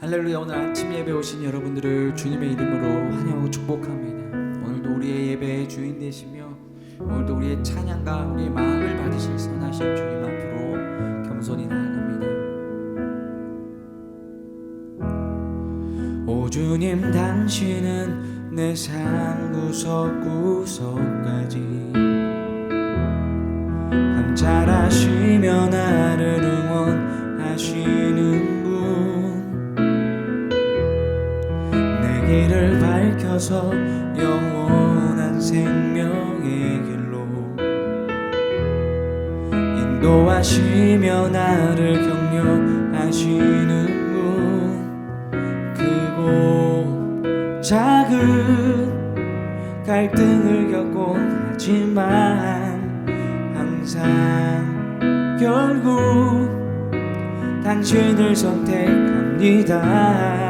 할렐루야 오늘 아침 예배 오신 여러분들을 주님의 이름으로 환영하고 축복합니다. 오늘도 우리의 예배의 주인 되시며 오늘도 우리의 찬양과 우리의 마음을 받으실 선하신 주님 앞으로 겸손히 나아갑니다. 오 주님 당신은 내 삶 구석구석까지 참 잘하시며 나를 응원하시는 내 길을 밝혀서 영원한 생명의 길로 인도하시며 나를 격려하시는 분 크고 작은 갈등을 겪곤 하지만 항상 결국 당신을 선택합니다.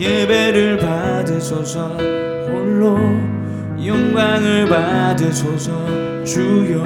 예배를 받으소서. 홀로 영광을 받으소서. 주여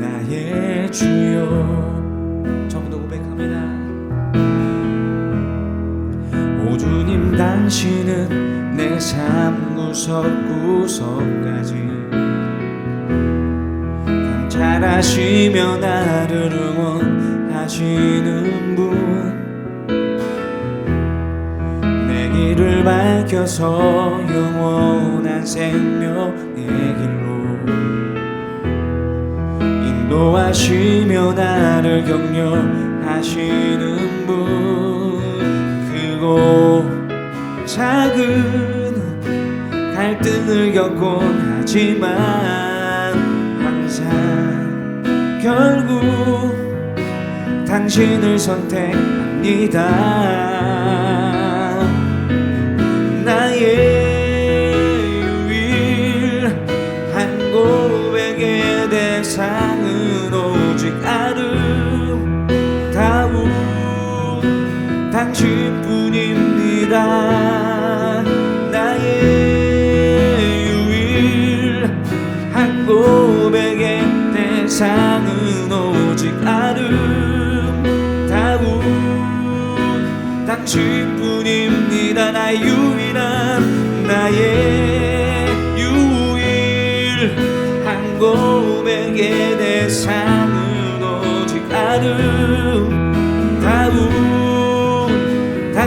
나의 주여. 전부도 고백합니다. 오 주님 당신은 내 삶 구석 구석까지 참 잘하시며 나를 응원하시는 분 길을 밝혀서 영원한 생명의 길로 인도하시며 나를 격려하시는 분 크고 작은 갈등을 겪곤 하지만 항상 결국 당신을 선택합니다 당신뿐입니다. 나의 유일한 고백의 대상은 오직 아름다운 당신뿐입니다. 나의 유일한 나의 유일한 고백의 대상은 오직 아름다운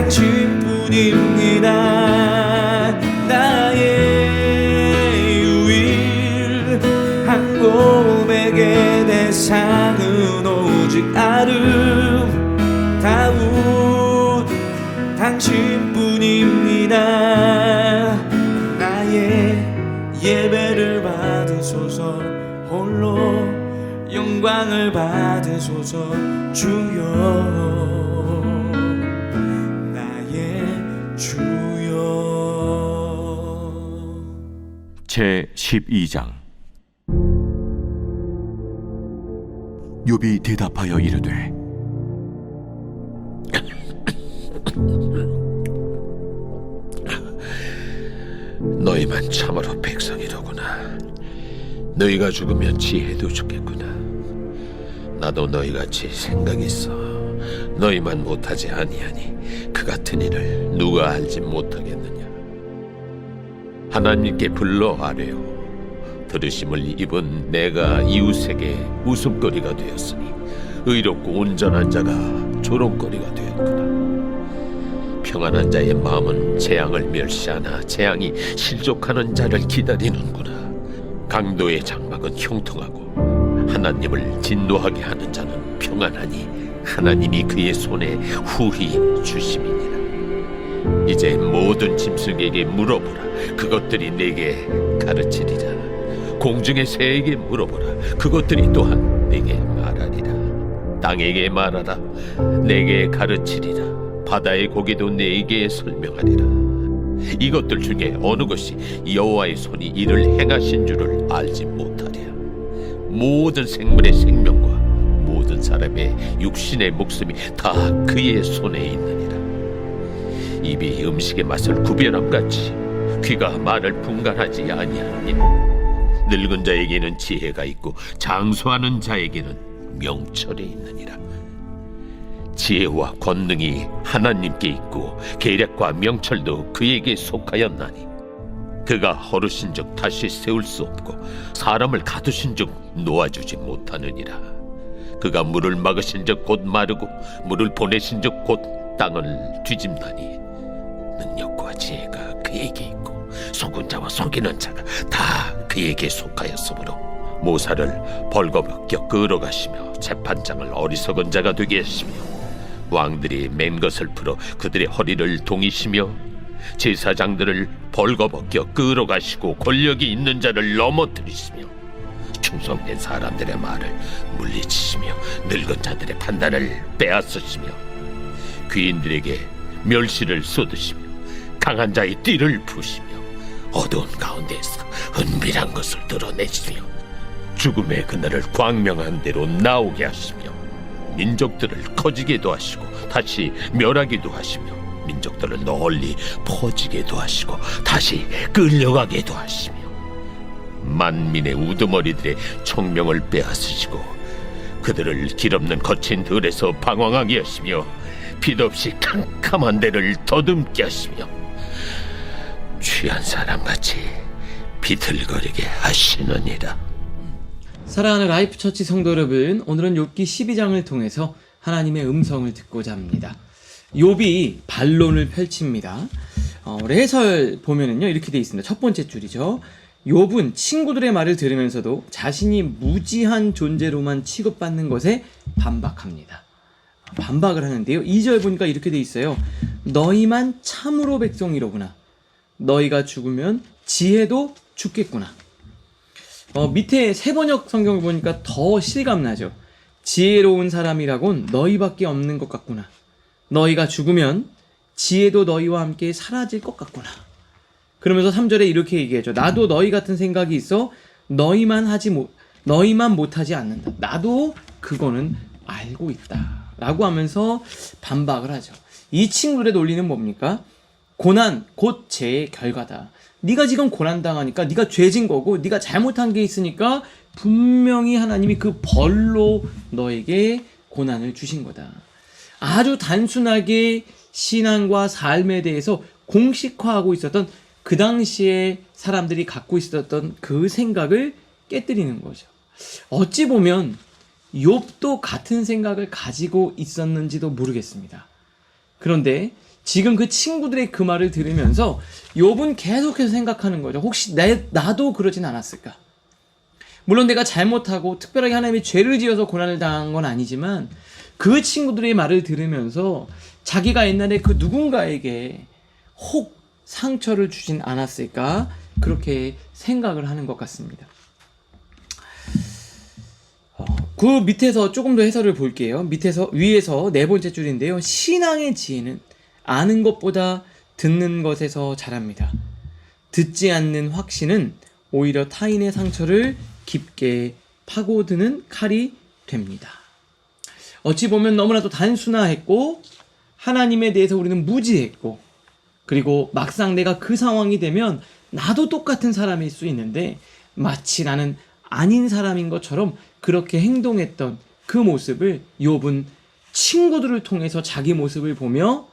당신뿐입니다 나의 유일한 고백의 대상은 오직 아름다운 당신뿐입니다. 나의 예배를 받으소서 홀로 영광을 받으소서 주여 제 12장 욥이 대답하여 이르되 너희만 참으로 백성이로구나. 너희가 죽으면 지혜도 죽겠구나. 나도 너희같이 생각이 있어. 너희만 못하지 아니하니 그 같은 일을 누가 알지 못하겠느냐. 하나님께 불러 아뢰어 들으심을 입은 내가 이웃에게 웃음거리가 되었으니 의롭고 온전한 자가 조롱거리가 되었구나. 평안한 자의 마음은 재앙을 멸시하나 재앙이 실족하는 자를 기다리는구나. 강도의 장막은 형통하고 하나님을 진노하게 하는 자는 평안하니 하나님이 그의 손에 후히 주심이니라. 이제 모든 짐승에게 물어보라. 그것들이 내게 가르치리라. 공중의 새에게 물어보라. 그것들이 또한 내게 말하리라 땅에게 말하라 내게 가르치리라 바다의 고기도 내게 설명하리라 이것들 중에 어느 것이 여호와의 손이 이를 행하신 줄을 알지 못하랴 모든 생물의 생명과 모든 사람의 육신의 목숨이 다 그의 손에 있느니라 입이 음식의 맛을 구별함 같이 귀가 말을 분간하지 아니하니 늙은 자에게는 지혜가 있고 장수하는 자에게는 명철이 있느니라. 지혜와 권능이 하나님께 있고 계략과 명철도 그에게 속하였나니 그가 허르신 즉 다시 세울 수 없고 사람을 가두신 즉 놓아주지 못하느니라. 그가 물을 막으신 즉 곧 마르고 물을 보내신 즉 곧 땅을 뒤집나니 능력과 지혜가 그에게 있고 속은 자와 속이는 자가 다 그에게 속하였으므로 모사를 벌거벗겨 끌어가시며 재판장을 어리석은 자가 되게 하시며 왕들이 맨 것을 풀어 그들의 허리를 동이시며 제사장들을 벌거벗겨 끌어가시고 권력이 있는 자를 넘어뜨리시며 충성된 사람들의 말을 물리치시며 늙은 자들의 판단을 빼앗으시며 귀인들에게 멸시를 쏟으시며 강한 자의 띠를 부시며 어두운 가운데서 은밀한 것을 드러내시며 죽음의 그날을 광명한 대로 나오게 하시며 민족들을 커지게도 하시고 다시 멸하기도 하시며 민족들을 널리 퍼지게도 하시고 다시 끌려가게도 하시며 만민의 우두머리들의 총명을 빼앗으시고 그들을 길없는 거친 들에서 방황하게 하시며 빛없이 캄캄한 데를 더듬게 하시며 취한 사람같이 비틀거리게 하시느니라 사랑하는 라이프 처치 성도 여러분, 오늘은 욥기 12장을 통해서 하나님의 음성을 듣고자 합니다. 욥이 반론을 펼칩니다. 어, 해설 보면은요 이렇게 돼 있습니다. 첫 번째 줄이죠. 욥은 친구들의 말을 들으면서도 자신이 무지한 존재로만 취급받는 것에 반박합니다. 반박을 하는데요. 2절 보니까 이렇게 돼 있어요. 너희만 참으로 백성이로구나. 너희가 죽으면 지혜도 죽겠구나. 어, 밑에 세 번역 성경을 보니까 더 실감나죠. 지혜로운 사람이라곤 너희밖에 없는 것 같구나. 너희가 죽으면 지혜도 너희와 함께 사라질 것 같구나. 그러면서 3절에 이렇게 얘기해줘. 나도 너희 같은 생각이 있어 너희만 하지 못, 너희만 못하지 않는다. 나도 그거는 알고 있다. 라고 하면서 반박을 하죠. 이 친구들의 논리는 뭡니까? 고난 곧 죄의 결과다. 네가 지금 고난 당하니까 네가 죄진 거고 네가 잘못한 게 있으니까 분명히 하나님이 그 벌로 너에게 고난을 주신 거다. 아주 단순하게 신앙과 삶에 대해서 공식화하고 있었던 그 당시에 사람들이 갖고 있었던 그 생각을 깨뜨리는 거죠. 어찌 보면 욥도 같은 생각을 가지고 있었는지도 모르겠습니다. 그런데 지금 그 친구들의 그 말을 들으면서 욥은 계속해서 생각하는 거죠. 혹시 내, 나도 그러진 않았을까? 물론 내가 잘못하고 특별하게 하나님이 죄를 지어서 고난을 당한 건 아니지만 그 친구들의 말을 들으면서 자기가 옛날에 그 누군가에게 혹 상처를 주진 않았을까? 그렇게 생각을 하는 것 같습니다. 어, 그 밑에서 조금 더 해설을 볼게요. 밑에서 위에서 네 번째 줄인데요. 신앙의 지혜는 아는 것보다 듣는 것에서 자랍니다. 듣지 않는 확신은 오히려 타인의 상처를 깊게 파고드는 칼이 됩니다. 어찌 보면 너무나도 단순화했고 하나님에 대해서 우리는 무지했고 그리고 막상 내가 그 상황이 되면 나도 똑같은 사람일 수 있는데 마치 나는 아닌 사람인 것처럼 그렇게 행동했던 그 모습을 욥은 친구들을 통해서 자기 모습을 보며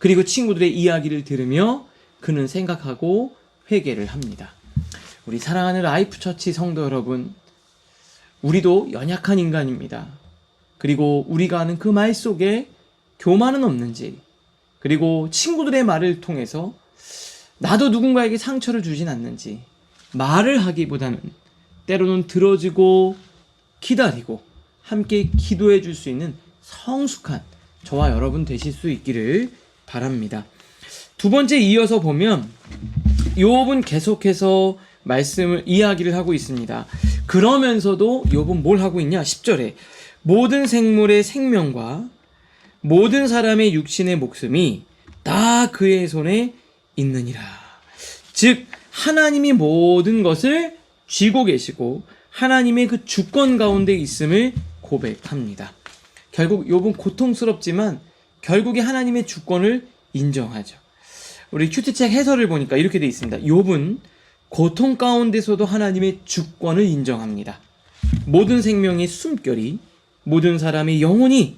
그리고 친구들의 이야기를 들으며 그는 생각하고 회개를 합니다. 우리 사랑하는 라이프 처치 성도 여러분, 우리도 연약한 인간입니다. 그리고 우리가 아는 그 말 속에 교만은 없는지, 그리고 친구들의 말을 통해서 나도 누군가에게 상처를 주진 않는지, 말을 하기보다는 때로는 들어주고 기다리고 함께 기도해 줄 수 있는 성숙한 저와 여러분 되실 수 있기를 바랍니다. 두 번째 이어서 보면 욥은 계속해서 말씀을 이야기를 하고 있습니다. 그러면서도 욥은 뭘 하고 있냐? 10절에 모든 생물의 생명과 모든 사람의 육신의 목숨이 다 그의 손에 있느니라. 즉 하나님이 모든 것을 쥐고 계시고 하나님의 그 주권 가운데 있음을 고백합니다. 결국 욥은 고통스럽지만 결국에 하나님의 주권을 인정하죠. 우리 큐트책 해설을 보니까 이렇게 돼 있습니다. 욥은 고통 가운데서도 하나님의 주권을 인정합니다. 모든 생명의 숨결이 모든 사람의 영혼이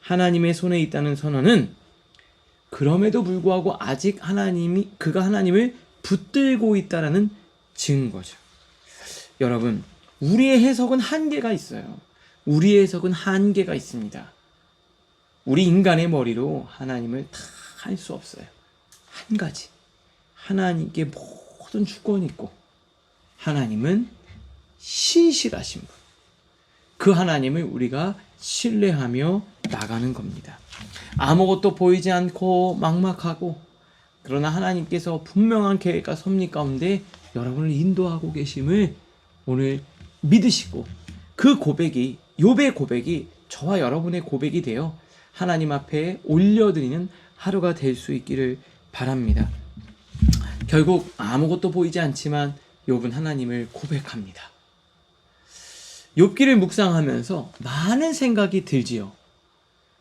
하나님의 손에 있다는 선언은 그럼에도 불구하고 아직 하나님이 그가 하나님을 붙들고 있다라는 증거죠. 여러분, 우리의 해석은 한계가 있어요. 우리의 해석은 한계가 있습니다. 우리 인간의 머리로 하나님을 다 할 수 없어요. 한 가지. 하나님께 모든 주권이 있고 하나님은 신실하신 분. 그 하나님을 우리가 신뢰하며 나가는 겁니다. 아무것도 보이지 않고 막막하고 그러나 하나님께서 분명한 계획과 섭리 가운데 여러분을 인도하고 계심을 오늘 믿으시고 그 고백이 욥의 고백이 저와 여러분의 고백이 되어 하나님 앞에 올려드리는 하루가 될 수 있기를 바랍니다. 결국 아무것도 보이지 않지만 욥은 하나님을 고백합니다. 욥기를 묵상하면서 많은 생각이 들지요.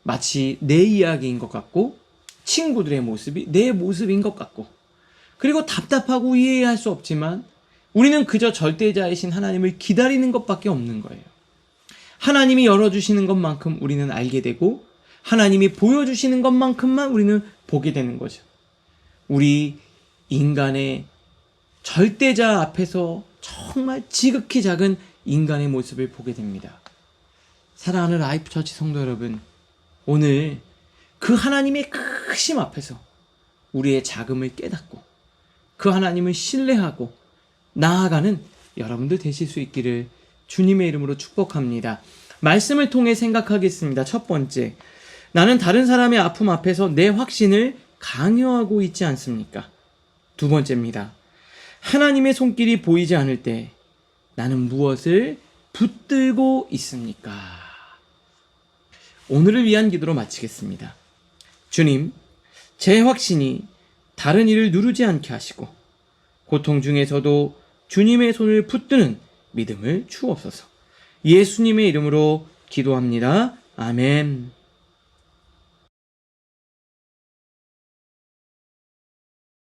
마치 내 이야기인 것 같고 친구들의 모습이 내 모습인 것 같고 그리고 답답하고 이해할 수 없지만 우리는 그저 절대자이신 하나님을 기다리는 것밖에 없는 거예요. 하나님이 열어주시는 것만큼 우리는 알게 되고 하나님이 보여주시는 것만큼만 우리는 보게 되는 거죠. 우리 인간의 절대자 앞에서 정말 지극히 작은 인간의 모습을 보게 됩니다. 사랑하는 라이프 처치 성도 여러분, 오늘 그 하나님의 크심 앞에서 우리의 자금을 깨닫고 그 하나님을 신뢰하고 나아가는 여러분들 되실 수 있기를 주님의 이름으로 축복합니다. 말씀을 통해 생각하겠습니다. 첫 번째, 나는 다른 사람의 아픔 앞에서 내 확신을 강요하고 있지 않습니까? 두 번째입니다. 하나님의 손길이 보이지 않을 때 나는 무엇을 붙들고 있습니까? 오늘을 위한 기도로 마치겠습니다. 주님, 제 확신이 다른 일을 누르지 않게 하시고 고통 중에서도 주님의 손을 붙드는 믿음을 주옵소서. 예수님의 이름으로 기도합니다. 아멘.